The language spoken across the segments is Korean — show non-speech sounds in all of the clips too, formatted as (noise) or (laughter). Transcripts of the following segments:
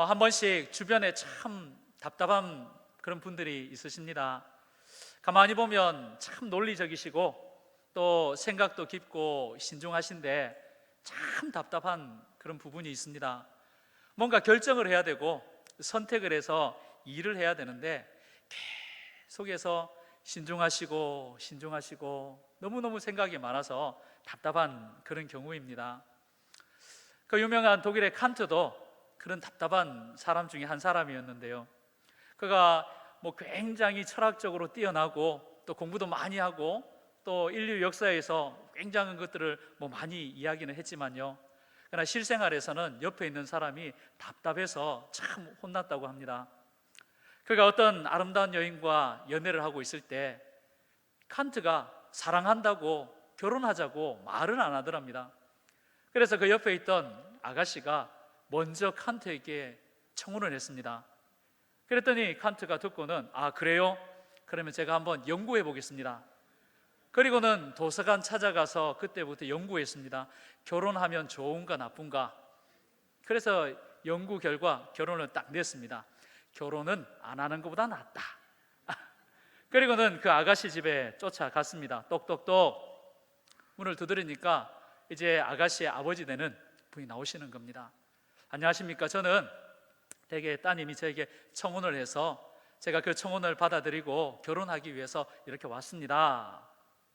어, 한 번씩 주변에 참 답답한 그런 분들이 있으십니다. 가만히 보면 참 논리적이시고 또 생각도 깊고 신중하신데 참 답답한 그런 부분이 있습니다. 뭔가 결정을 해야 되고 선택을 해서 일을 해야 되는데 계속해서 신중하시고 신중하시고 너무너무 생각이 많아서 답답한 그런 경우입니다. 그 유명한 독일의 칸트도 그런 답답한 사람 중에 한 사람이었는데요. 그가 뭐 굉장히 철학적으로 뛰어나고 또 공부도 많이 하고 또 인류 역사에서 굉장한 것들을 뭐 많이 이야기는 했지만요. 그러나 실생활에서는 옆에 있는 사람이 답답해서 참 혼났다고 합니다. 그가 어떤 아름다운 여인과 연애를 하고 있을 때 칸트가 사랑한다고 결혼하자고 말은 안 하더랍니다. 그래서 그 옆에 있던 아가씨가 먼저 칸트에게 청혼을 했습니다. 그랬더니 칸트가 듣고는 아 그래요? 그러면 제가 한번 연구해 보겠습니다. 그리고는 도서관 찾아가서 그때부터 연구했습니다. 결혼하면 좋은가 나쁜가? 그래서 연구 결과 결혼을 딱 냈습니다. 결혼은 안 하는 것보다 낫다. (laughs) 그리고는 그 아가씨 집에 쫓아갔습니다. 똑똑똑 문을 두드리니까 이제 아가씨의 아버지 되는 분이 나오시는 겁니다. 안녕하십니까? 저는 대개 따님이 저에게 청혼을 해서 제가 그 청혼을 받아들이고 결혼하기 위해서 이렇게 왔습니다.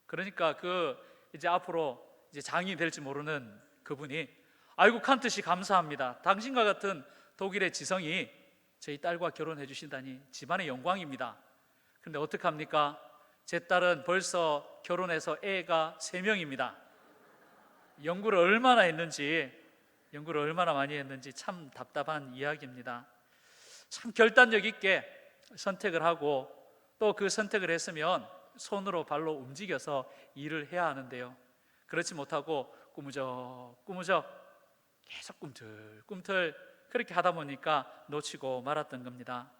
그러니까 그 이제 앞으로 이제 장이 될지 모르는 그분이 아이고 칸트 씨 감사합니다. 당신과 같은 독일의 지성이 저희 딸과 결혼해 주신다니 집안의 영광입니다. 근데 어떡합니까? 제 딸은 벌써 결혼해서 애가 세 명입니다. 연구를 얼마나 했는지 연구를 얼마나 많이 했는지 참 답답한 이야기입니다. 참 결단력 있게 선택을 하고 또 그 선택을 했으면 손으로 발로 움직여서 일을 해야 하는데요. 그렇지 못하고 꾸무적 꾸무적 계속 꿈틀 꿈틀 그렇게 하다 보니까 놓치고 말았던 겁니다.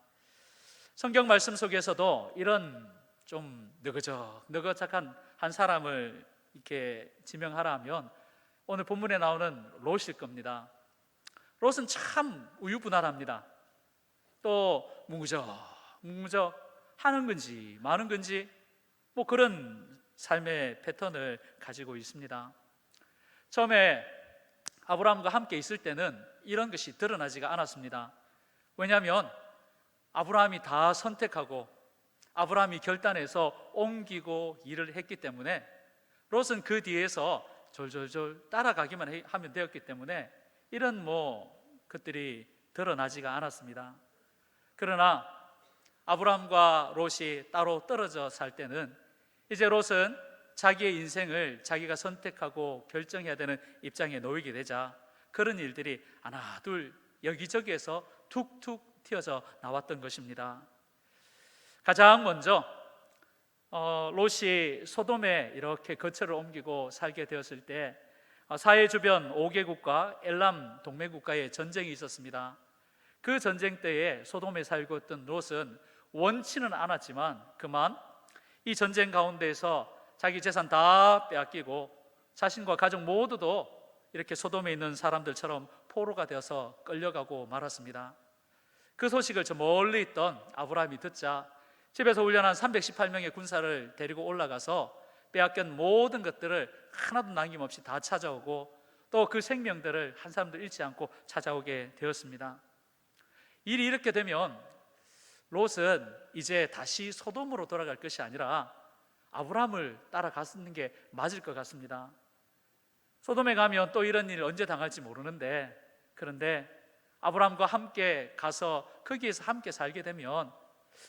성경 말씀 속에서도 이런 좀 느그적 느그적한 한 사람을 이렇게 지명하라 하면 오늘 본문에 나오는 롯일 겁니다. 롯은 참 우유부단합니다. 또 뭉구적 뭉구적 하는 건지 마는 건지 뭐 그런 삶의 패턴을 가지고 있습니다. 처음에 아브라함과 함께 있을 때는 이런 것이 드러나지가 않았습니다. 왜냐하면 아브라함이 다 선택하고 아브라함이 결단해서 옮기고 일을 했기 때문에 롯은 그 뒤에서 졸졸졸 따라가기만 해- 하면 되었기 때문에 이런 뭐 것들이 드러나지가 않았습니다. 그러나 아브라함과 롯이 따로 떨어져 살 때는 이제 롯은 자기의 인생을 자기가 선택하고 결정해야 되는 입장에 놓이게 되자 그런 일들이 하나 둘 여기저기에서 툭툭 튀어져 나왔던 것입니다. 가장 먼저 어, 롯이 소돔에 이렇게 거처를 옮기고 살게 되었을 때 어, 사해 주변 5개국과 엘람 동맹국가의 전쟁이 있었습니다. 그 전쟁 때에 소돔에 살고 있던 롯은 원치는 않았지만 그만 이 전쟁 가운데에서 자기 재산 다 빼앗기고 자신과 가족 모두도 이렇게 소돔에 있는 사람들처럼 포로가 되어서 끌려가고 말았습니다. 그 소식을 저 멀리 있던 아브라함이 듣자 집에서 훈련한 318명의 군사를 데리고 올라가서 빼앗긴 모든 것들을 하나도 남김없이 다 찾아오고 또 그 생명들을 한 사람도 잃지 않고 찾아오게 되었습니다. 일이 이렇게 되면 롯은 이제 다시 소돔으로 돌아갈 것이 아니라 아브라함을 따라갔는 게 맞을 것 같습니다. 소돔에 가면 또 이런 일 언제 당할지 모르는데 그런데 아브라함과 함께 가서 거기에서 함께 살게 되면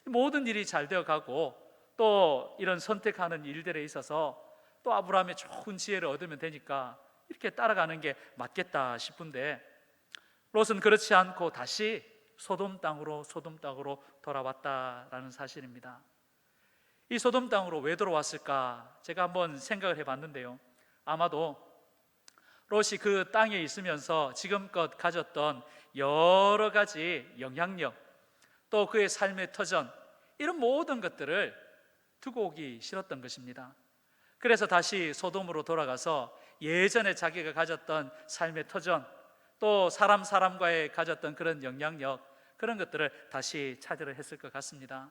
모든 일이 잘 되어 가고 또 이런 선택하는 일들에 있어서 또 아브라함의 좋은 지혜를 얻으면 되니까 이렇게 따라가는 게 맞겠다 싶은데 롯은 그렇지 않고 다시 소돔 땅으로 소돔 땅으로 돌아왔다라는 사실입니다. 이 소돔 땅으로 왜 돌아왔을까? 제가 한번 생각을 해봤는데요. 아마도 롯이 그 땅에 있으면서 지금껏 가졌던 여러 가지 영향력, 또 그의 삶의 터전, 이런 모든 것들을 두고 오기 싫었던 것입니다. 그래서 다시 소돔으로 돌아가서 예전에 자기가 가졌던 삶의 터전, 또 사람 사람과의 가졌던 그런 영향력 그런 것들을 다시 차지를 했을 것 같습니다.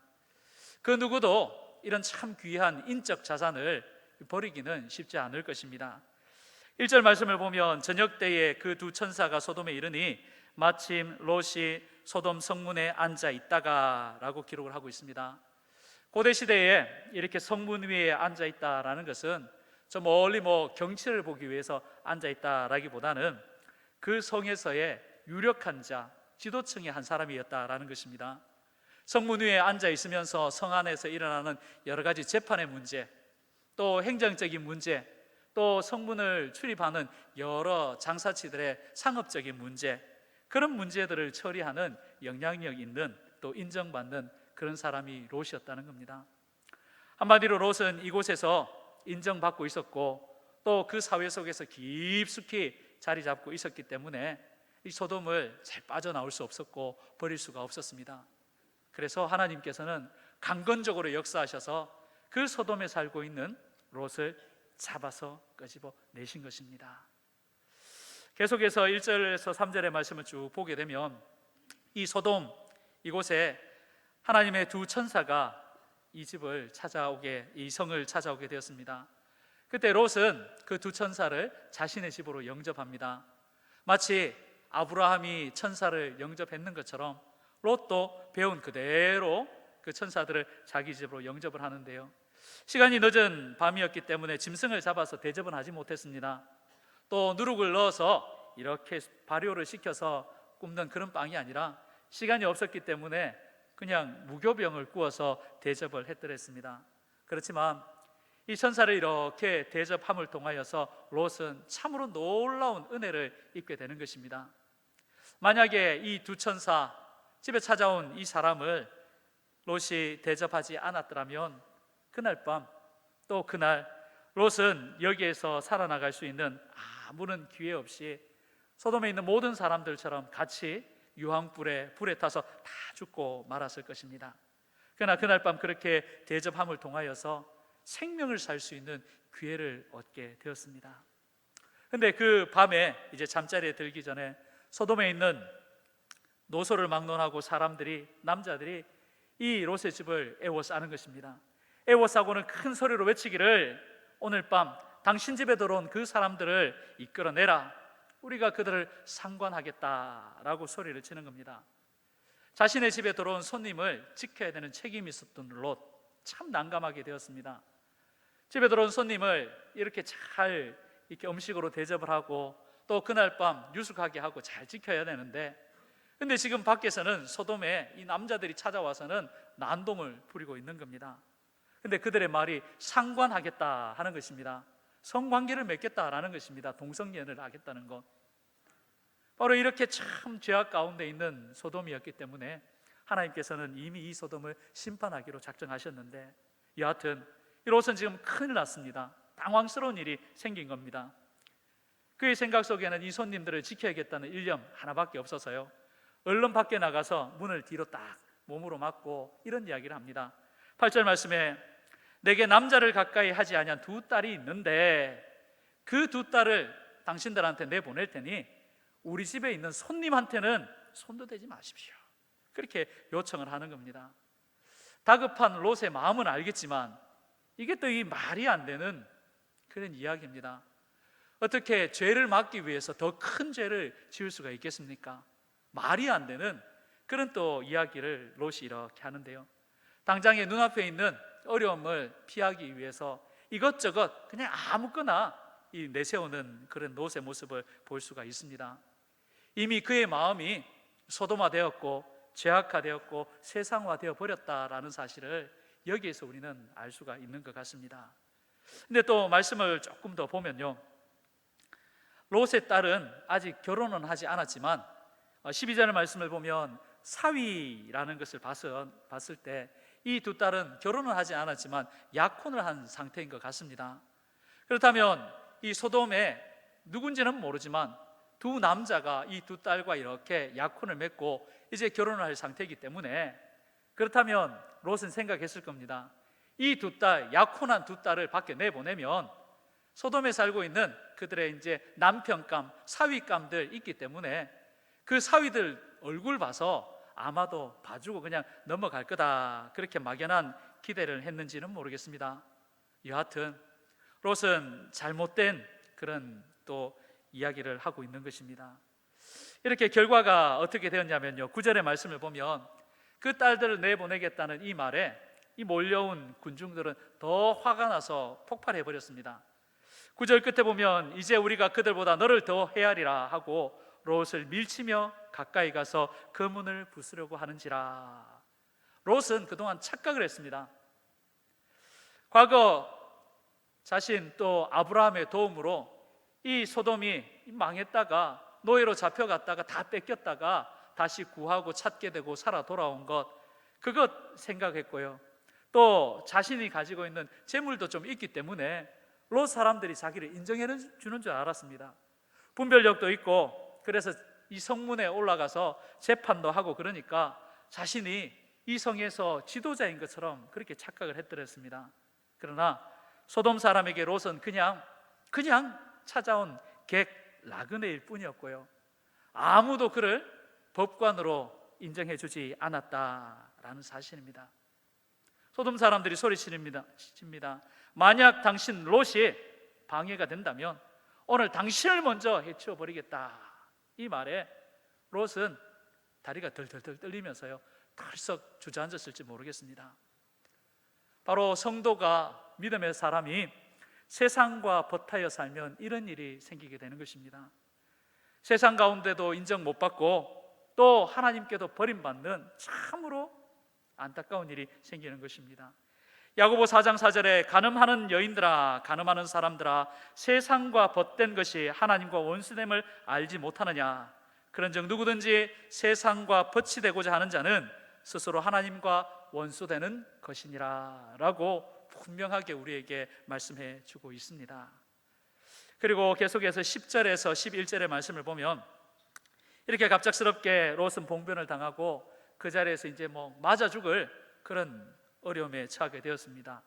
그 누구도 이런 참 귀한 인적 자산을 버리기는 쉽지 않을 것입니다. 1절 말씀을 보면 저녁 때에 그 두 천사가 소돔에 이르니 마침 롯이 소돔 성문에 앉아 있다가라고 기록을 하고 있습니다. 고대 시대에 이렇게 성문 위에 앉아 있다라는 것은 저 멀리 뭐 경치를 보기 위해서 앉아 있다라기보다는 그 성에서의 유력한 자, 지도층의 한 사람이었다라는 것입니다. 성문 위에 앉아 있으면서 성 안에서 일어나는 여러 가지 재판의 문제, 또 행정적인 문제, 또 성문을 출입하는 여러 장사치들의 상업적인 문제, 그런 문제들을 처리하는 영향력 있는 또 인정받는 그런 사람이 롯이었다는 겁니다. 한마디로 롯은 이곳에서 인정받고 있었고 또 그 사회 속에서 깊숙이 자리 잡고 있었기 때문에 이 소돔을 잘 빠져나올 수 없었고 버릴 수가 없었습니다. 그래서 하나님께서는 강건적으로 역사하셔서 그 소돔에 살고 있는 롯을 잡아서 끄집어 내신 것입니다. 계속해서 1절에서 3절의 말씀을 쭉 보게 되면 이 소돔 이곳에 하나님의 두 천사가 이 집을 찾아오게 이 성을 찾아오게 되었습니다. 그때 롯은 그 두 천사를 자신의 집으로 영접합니다. 마치 아브라함이 천사를 영접했는 것처럼 롯도 배운 그대로 그 천사들을 자기 집으로 영접을 하는데요. 시간이 늦은 밤이었기 때문에 짐승을 잡아서 대접은 하지 못했습니다. 또 누룩을 넣어서 이렇게 발효를 시켜서 굽는 그런 빵이 아니라 시간이 없었기 때문에 그냥 무교병을 구워서 대접을 했더랬습니다. 그렇지만 이 천사를 이렇게 대접함을 통하여서 롯은 참으로 놀라운 은혜를 입게 되는 것입니다. 만약에 이 두 천사 집에 찾아온 이 사람을 롯이 대접하지 않았더라면 그날 밤 또 그날 롯은 여기에서 살아나갈 수 있는 아무런 기회 없이 소돔에 있는 모든 사람들처럼 같이 유황불에 불에 타서 다 죽고 말았을 것입니다. 그러나 그날 밤 그렇게 대접함을 통하여서 생명을 살 수 있는 기회를 얻게 되었습니다. 근데 그 밤에 이제 잠자리에 들기 전에 소돔에 있는 노소를 막론하고 사람들이 남자들이 이 롯의 집을 애워싸는 것입니다. 애워싸고는 큰 소리로 외치기를 오늘 밤 당신 집에 들어온 그 사람들을 이끌어내라. 우리가 그들을 상관하겠다라고 소리를 치는 겁니다. 자신의 집에 들어온 손님을 지켜야 되는 책임이 있었던 롯, 참 난감하게 되었습니다. 집에 들어온 손님을 이렇게 잘 이렇게 음식으로 대접을 하고 또 그날 밤 유숙하게 하고 잘 지켜야 되는데 근데 지금 밖에서는 소돔에 이 남자들이 찾아와서는 난동을 부리고 있는 겁니다. 근데 그들의 말이 상관하겠다 하는 것입니다. 성관계를 맺겠다라는 것입니다. 동성연애를 하겠다는 것. 바로 이렇게 참 죄악 가운데 있는 소돔이었기 때문에 하나님께서는 이미 이 소돔을 심판하기로 작정하셨는데 여하튼 이로선 지금 큰일 났습니다. 당황스러운 일이 생긴 겁니다. 그의 생각 속에는 이 손님들을 지켜야겠다는 일념 하나밖에 없어서요. 얼른 밖에 나가서 문을 뒤로 딱 몸으로 막고 이런 이야기를 합니다. 8절 말씀에 내게 남자를 가까이 하지 아니한 두 딸이 있는데 그 두 딸을 당신들한테 내 보낼 테니 우리 집에 있는 손님한테는 손도 대지 마십시오. 그렇게 요청을 하는 겁니다. 다급한 롯의 마음은 알겠지만 이게 또 이 말이 안 되는 그런 이야기입니다. 어떻게 죄를 막기 위해서 더 큰 죄를 지을 수가 있겠습니까? 말이 안 되는 그런 또 이야기를 롯이 이렇게 하는데요. 당장에 눈앞에 있는 어려움을 피하기 위해서 이것저것 그냥 아무거나 이 내세우는 그런 롯의 모습을 볼 수가 있습니다. 이미 그의 마음이 소돔화되었고 죄악화되었고 세상화되어 버렸다라는 사실을 여기에서 우리는 알 수가 있는 것 같습니다. 근데 또 말씀을 조금 더 보면요. 롯의 딸은 아직 결혼은 하지 않았지만 12절 말씀을 보면 사위라는 것을 봤을 때 이 두 딸은 결혼을 하지 않았지만 약혼을 한 상태인 것 같습니다. 그렇다면 이 소돔에 누군지는 모르지만 두 남자가 이 두 딸과 이렇게 약혼을 맺고 이제 결혼을 할 상태이기 때문에 그렇다면 롯은 생각했을 겁니다. 이 두 딸, 약혼한 두 딸을 밖에 내보내면 소돔에 살고 있는 그들의 이제 남편감, 사위감들 있기 때문에 그 사위들 얼굴 봐서 아마도 봐주고 그냥 넘어갈 거다 그렇게 막연한 기대를 했는지는 모르겠습니다. 여하튼 롯은 잘못된 그런 또 이야기를 하고 있는 것입니다. 이렇게 결과가 어떻게 되었냐면요. 구절의 말씀을 보면 그 딸들을 내보내겠다는 이 말에 이 몰려온 군중들은 더 화가 나서 폭발해 버렸습니다. 구절 끝에 보면 이제 우리가 그들보다 너를 더 헤아리라 하고 롯을 밀치며 가까이 가서 그 문을 부수려고 하는지라. 롯은 그동안 착각을 했습니다. 과거 자신 또 아브라함의 도움으로 이 소돔이 망했다가 노예로 잡혀갔다가 다 뺏겼다가 다시 구하고 찾게 되고 살아 돌아온 것 그것 생각했고요. 또 자신이 가지고 있는 재물도 좀 있기 때문에 롯 사람들이 자기를 인정해 주는 줄 알았습니다. 분별력도 있고 그래서 이 성문에 올라가서 재판도 하고 그러니까 자신이 이 성에서 지도자인 것처럼 그렇게 착각을 했더랬습니다. 그러나 소돔 사람에게 롯은 그냥 그냥 찾아온 객 라그네일 뿐이었고요. 아무도 그를 법관으로 인정해 주지 않았다라는 사실입니다. 소돔 사람들이 소리칩니다. 칩니다. 만약 당신 롯이 방해가 된다면 오늘 당신을 먼저 해치워 버리겠다. 이 말에 롯은 다리가 덜덜덜 떨리면서요. 털썩 주저앉았을지 모르겠습니다. 바로 성도가 믿음의 사람이 세상과 버타여 살면 이런 일이 생기게 되는 것입니다. 세상 가운데도 인정 못 받고 또 하나님께도 버림받는 참으로 안타까운 일이 생기는 것입니다. 야고보 4장 4절에 가늠하는 여인들아 가늠하는 사람들아 세상과 벗된 것이 하나님과 원수됨을 알지 못하느냐 그런즉 누구든지 세상과 벗이 되고자 하는 자는 스스로 하나님과 원수되는 것이니라라고 분명하게 우리에게 말씀해 주고 있습니다. 그리고 계속해서 10절에서 11절의 말씀을 보면 이렇게 갑작스럽게 롯은 봉변을 당하고 그 자리에서 이제 뭐 맞아 죽을 그런 어려움에 처하게 되었습니다.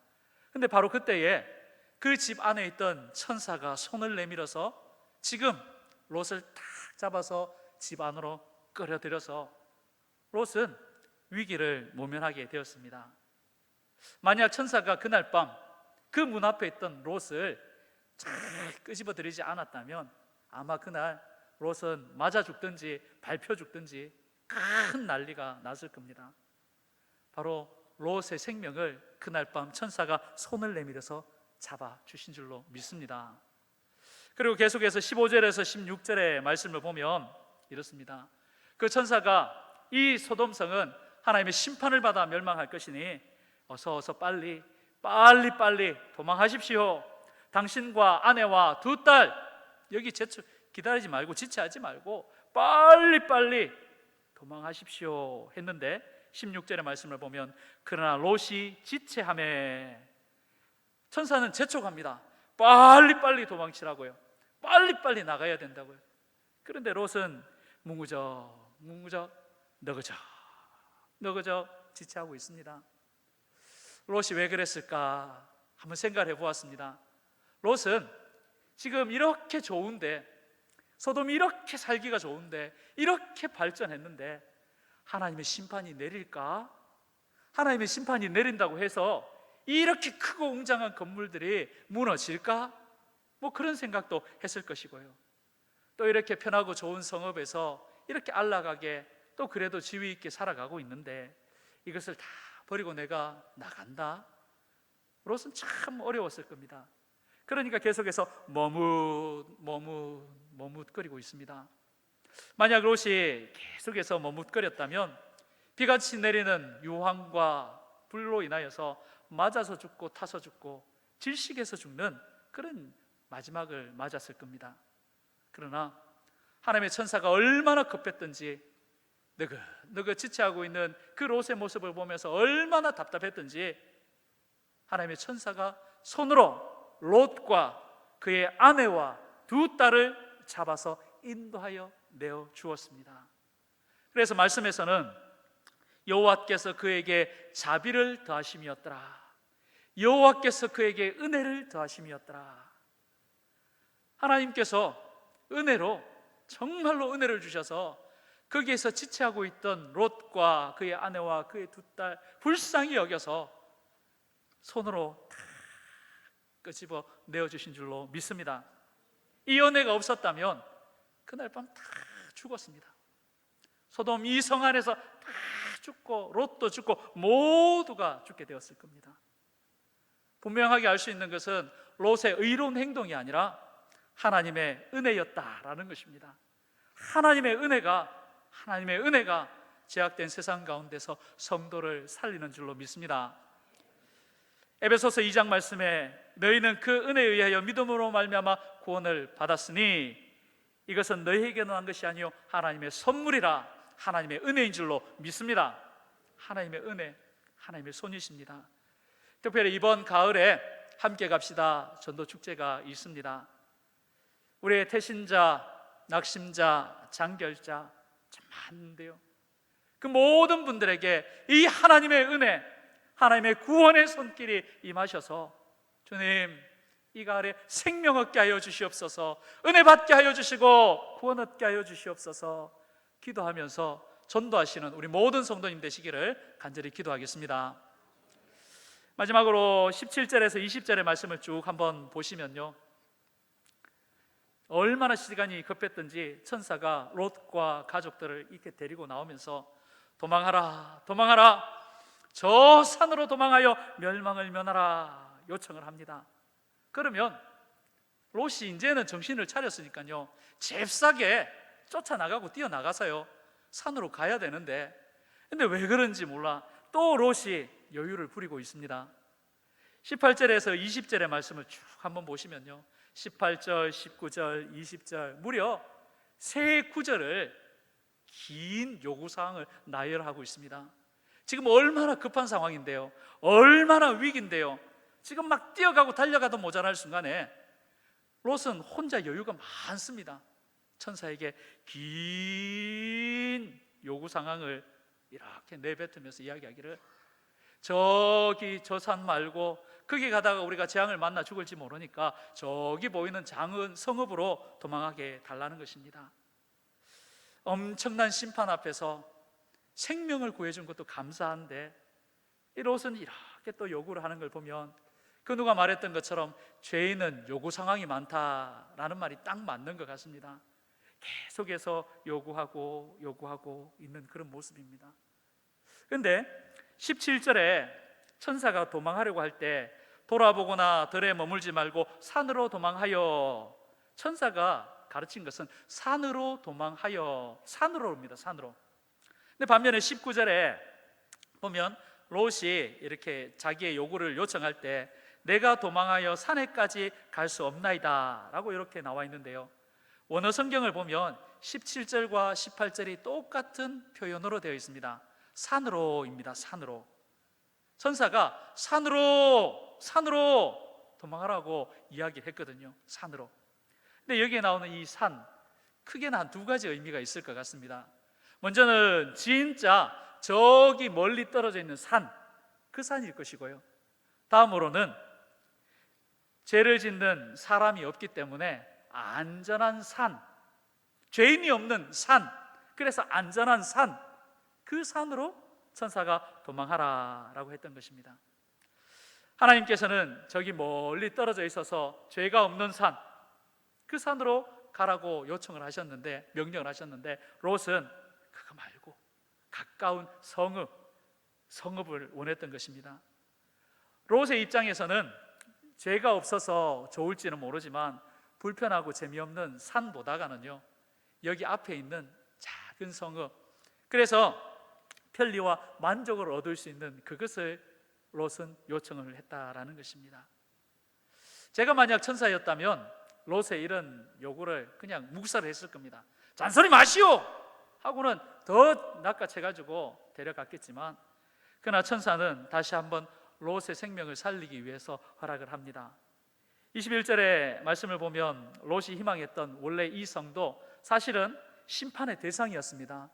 근데 바로 그때에 그 집 안에 있던 천사가 손을 내밀어서 지금 롯을 탁 잡아서 집 안으로 끌어들여서 롯은 위기를 모면하게 되었습니다. 만약 천사가 그날 밤 그 문 앞에 있던 롯을 잘 끄집어 들이지 않았다면 아마 그날 롯은 맞아 죽든지 밟혀 죽든지 큰 난리가 났을 겁니다. 바로 롯의 생명을 그날 밤 천사가 손을 내밀어서 잡아 주신 줄로 믿습니다. 그리고 계속해서 15절에서 16절의 말씀을 보면 이렇습니다. 그 천사가 이 소돔성은 하나님의 심판을 받아 멸망할 것이니 어서 어서 빨리 빨리 빨리 도망하십시오. 당신과 아내와 두 딸 여기 제출 기다리지 말고 지체하지 말고 빨리 빨리 도망하십시오 했는데 16절의 말씀을 보면 그러나 롯이 지체함에 천사는 재촉합니다. 빨리 빨리 도망치라고요. 빨리 빨리 나가야 된다고요. 그런데 롯은 뭉구적 뭉구적 너그적 너그적 지체하고 있습니다. 롯이 왜 그랬을까? 한번 생각해 보았습니다. 롯은 지금 이렇게 좋은데 소돔이 이렇게 살기가 좋은데 이렇게 발전했는데 하나님의 심판이 내릴까? 하나님의 심판이 내린다고 해서 이렇게 크고 웅장한 건물들이 무너질까? 뭐 그런 생각도 했을 것이고요. 또 이렇게 편하고 좋은 성읍에서 이렇게 안락하게 또 그래도 지위 있게 살아가고 있는데 이것을 다 버리고 내가 나간다? 롯은 참 어려웠을 겁니다. 그러니까 계속해서 머뭇 머뭇 머뭇거리고 있습니다. 만약 롯이 계속해서 머뭇거렸다면 비같이 내리는 유황과 불로 인하여서 맞아서 죽고 타서 죽고 질식해서 죽는 그런 마지막을 맞았을 겁니다. 그러나 하나님의 천사가 얼마나 급했던지 너그 너그 지체하고 있는 그 롯의 모습을 보면서 얼마나 답답했던지 하나님의 천사가 손으로 롯과 그의 아내와 두 딸을 잡아서 인도하여 내어 주었습니다. 그래서 말씀에서는 여호와께서 그에게 자비를 더하심이었더라. 여호와께서 그에게 은혜를 더하심이었더라. 하나님께서 은혜로 정말로 은혜를 주셔서 거기에서 지체하고 있던 롯과 그의 아내와 그의 두 딸 불쌍히 여겨서 손으로 다 끄집어 내어 주신 줄로 믿습니다. 이 은혜가 없었다면 그날 밤 다 죽었습니다. 소돔 이 성 안에서 다 죽고 롯도 죽고 모두가 죽게 되었을 겁니다. 분명하게 알 수 있는 것은 롯의 의로운 행동이 아니라 하나님의 은혜였다라는 것입니다. 하나님의 은혜가 하나님의 은혜가 제약된 세상 가운데서 성도를 살리는 줄로 믿습니다. 에베소서 2장 말씀에 너희는 그 은혜에 의하여 믿음으로 말미암아 구원을 받았으니 이것은 너희에게 난 것이 아니요 하나님의 선물이라 하나님의 은혜인 줄로 믿습니다. 하나님의 은혜, 하나님의 손이십니다. 특별히 이번 가을에 함께 갑시다 전도 축제가 있습니다. 우리의 태신자, 낙심자, 장결자 참 많은데요. 그 모든 분들에게 이 하나님의 은혜, 하나님의 구원의 손길이 임하셔서 주님 이 가을에 생명 얻게 하여 주시옵소서 은혜 받게 하여 주시고 구원 얻게 하여 주시옵소서 기도하면서 전도하시는 우리 모든 성도님 되시기를 간절히 기도하겠습니다. 마지막으로 17절에서 20절의 말씀을 쭉 한번 보시면요. 얼마나 시간이 급했던지 천사가 롯과 가족들을 이렇게 데리고 나오면서 도망하라, 도망하라, 저 산으로 도망하여 멸망을 면하라 요청을 합니다. 그러면 롯이 이제는 정신을 차렸으니까요, 잽싸게 쫓아나가고 뛰어나가서요, 산으로 가야 되는데, 근데 왜 그런지 몰라. 또 롯이 여유를 부리고 있습니다. 18절에서 20절의 말씀을 쭉 한번 보시면요. 18절, 19절, 20절 무려 세 구절을 긴 요구 사항을 나열하고 있습니다. 지금 얼마나 급한 상황인데요. 얼마나 위기인데요. 지금 막 뛰어가고 달려가도 모자랄 순간에 롯은 혼자 여유가 많습니다. 천사에게 긴 요구 상황을 이렇게 내뱉으면서 이야기하기를 저기 저 산 말고 거기 가다가 우리가 재앙을 만나 죽을지 모르니까 저기 보이는 장은 성읍으로 도망하게 달라는 것입니다. 엄청난 심판 앞에서 생명을 구해준 것도 감사한데 이 롯은 이렇게 또 요구를 하는 걸 보면 그 누가 말했던 것처럼 죄인은 요구 상황이 많다라는 말이 딱 맞는 것 같습니다. 계속해서 요구하고 요구하고 있는 그런 모습입니다. 그런데 17절에 천사가 도망하려고 할 때 돌아보거나 들에 머물지 말고 산으로 도망하여 천사가 가르친 것은 산으로 도망하여 산으로입니다. 산으로. 근데 반면에 19절에 보면 롯이 이렇게 자기의 요구를 요청할 때 내가 도망하여 산에까지 갈 수 없나이다 라고 이렇게 나와 있는데요. 원어 성경을 보면 17절과 18절이 똑같은 표현으로 되어 있습니다. 산으로입니다. 산으로. 천사가 산으로 산으로 도망하라고 이야기를 했거든요. 산으로. 근데 여기에 나오는 이 산 크게는 한 두 가지 의미가 있을 것 같습니다. 먼저는 진짜 저기 멀리 떨어져 있는 산, 그 산일 것이고요. 다음으로는 죄를 짓는 사람이 없기 때문에 안전한 산, 죄인이 없는 산, 그래서 안전한 산, 그 산으로 천사가 도망하라 라고 했던 것입니다. 하나님께서는 저기 멀리 떨어져 있어서 죄가 없는 산, 그 산으로 가라고 요청을 하셨는데 명령을 하셨는데 롯은 그거 말고 가까운 성읍, 성읍을 원했던 것입니다. 롯의 입장에서는 죄가 없어서 좋을지는 모르지만 불편하고 재미없는 산보다가는요 여기 앞에 있는 작은 성읍 그래서 편리와 만족을 얻을 수 있는 그것을 롯은 요청을 했다라는 것입니다. 제가 만약 천사였다면 롯의 이런 요구를 그냥 묵살을 했을 겁니다. 잔소리 마시오 하고는 더 낚아채 가지고 데려갔겠지만 그러나 천사는 다시 한번 롯의 생명을 살리기 위해서 허락을 합니다. 21절의 말씀을 보면 롯이 희망했던 원래 이 성도 사실은 심판의 대상이었습니다.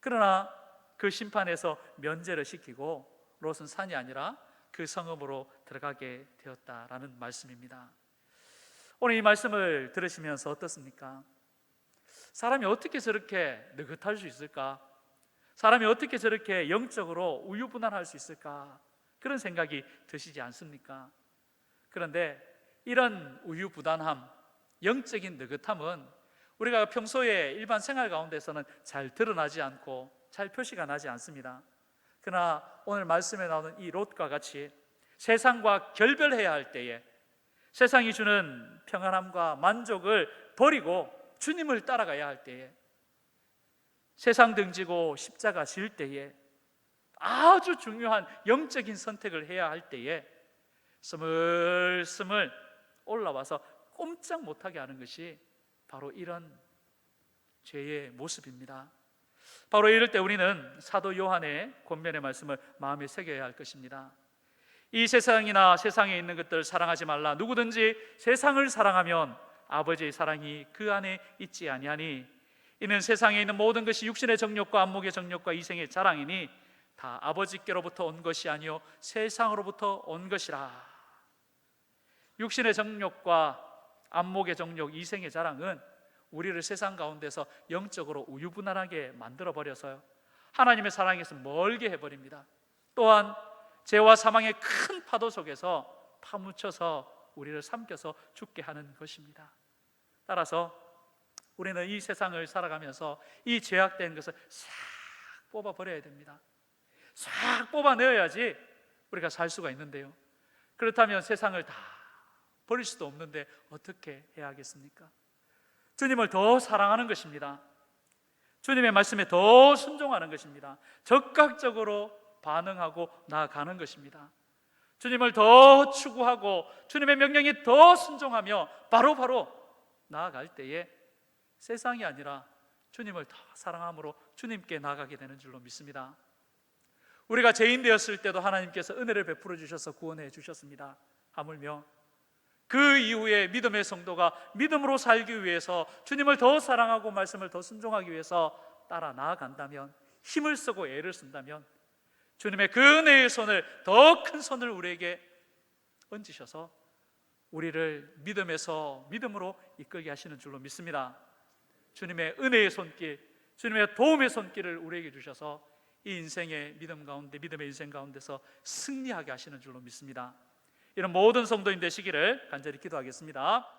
그러나 그 심판에서 면제를 시키고 롯은 산이 아니라 그 성읍으로 들어가게 되었다라는 말씀입니다. 오늘 이 말씀을 들으시면서 어떻습니까? 사람이 어떻게 저렇게 느긋할 수 있을까? 사람이 어떻게 저렇게 영적으로 우유부단할 수 있을까? 그런 생각이 드시지 않습니까? 그런데 이런 우유부단함, 영적인 느긋함은 우리가 평소에 일반 생활 가운데서는 잘 드러나지 않고 잘 표시가 나지 않습니다. 그러나 오늘 말씀에 나오는 이 롯과 같이 세상과 결별해야 할 때에 세상이 주는 평안함과 만족을 버리고 주님을 따라가야 할 때에 세상 등지고 십자가 질 때에 아주 중요한 영적인 선택을 해야 할 때에 스물스물 올라와서 꼼짝 못하게 하는 것이 바로 이런 죄의 모습입니다. 바로 이럴 때 우리는 사도 요한의 권면의 말씀을 마음에 새겨야 할 것입니다. 이 세상이나 세상에 있는 것들 사랑하지 말라. 누구든지 세상을 사랑하면 아버지의 사랑이 그 안에 있지 아니하니 이는 세상에 있는 모든 것이 육신의 정욕과 안목의 정욕과 이생의 자랑이니 다 아버지께로부터 온 것이 아니요 세상으로부터 온 것이라. 육신의 정욕과 안목의 정욕, 이생의 자랑은 우리를 세상 가운데서 영적으로 우유부단하게 만들어 버려서요. 하나님의 사랑에서 멀게 해 버립니다. 또한 죄와 사망의 큰 파도 속에서 파묻혀서 우리를 삼켜서 죽게 하는 것입니다. 따라서 우리는 이 세상을 살아가면서 이 죄악된 것을 싹 뽑아 버려야 됩니다. 싹 뽑아내어야지 우리가 살 수가 있는데요. 그렇다면 세상을 다 버릴 수도 없는데 어떻게 해야 하겠습니까? 주님을 더 사랑하는 것입니다. 주님의 말씀에 더 순종하는 것입니다. 적극적으로 반응하고 나아가는 것입니다. 주님을 더 추구하고 주님의 명령에 더 순종하며 바로바로 바로 나아갈 때에 세상이 아니라 주님을 더 사랑함으로 주님께 나가게 되는 줄로 믿습니다. 우리가 죄인 되었을 때도 하나님께서 은혜를 베풀어 주셔서 구원해 주셨습니다. 하물며 그 이후에 믿음의 성도가 믿음으로 살기 위해서 주님을 더 사랑하고 말씀을 더 순종하기 위해서 따라 나아간다면 힘을 쓰고 애를 쓴다면 주님의 그 은혜의 손을 더 큰 손을 우리에게 얹으셔서 우리를 믿음에서 믿음으로 이끌게 하시는 줄로 믿습니다. 주님의 은혜의 손길, 주님의 도움의 손길을 우리에게 주셔서 이 인생의 믿음 가운데 믿음의 인생 가운데서 승리하게 하시는 줄로 믿습니다. 이런 모든 성도인 되시기를 간절히 기도하겠습니다.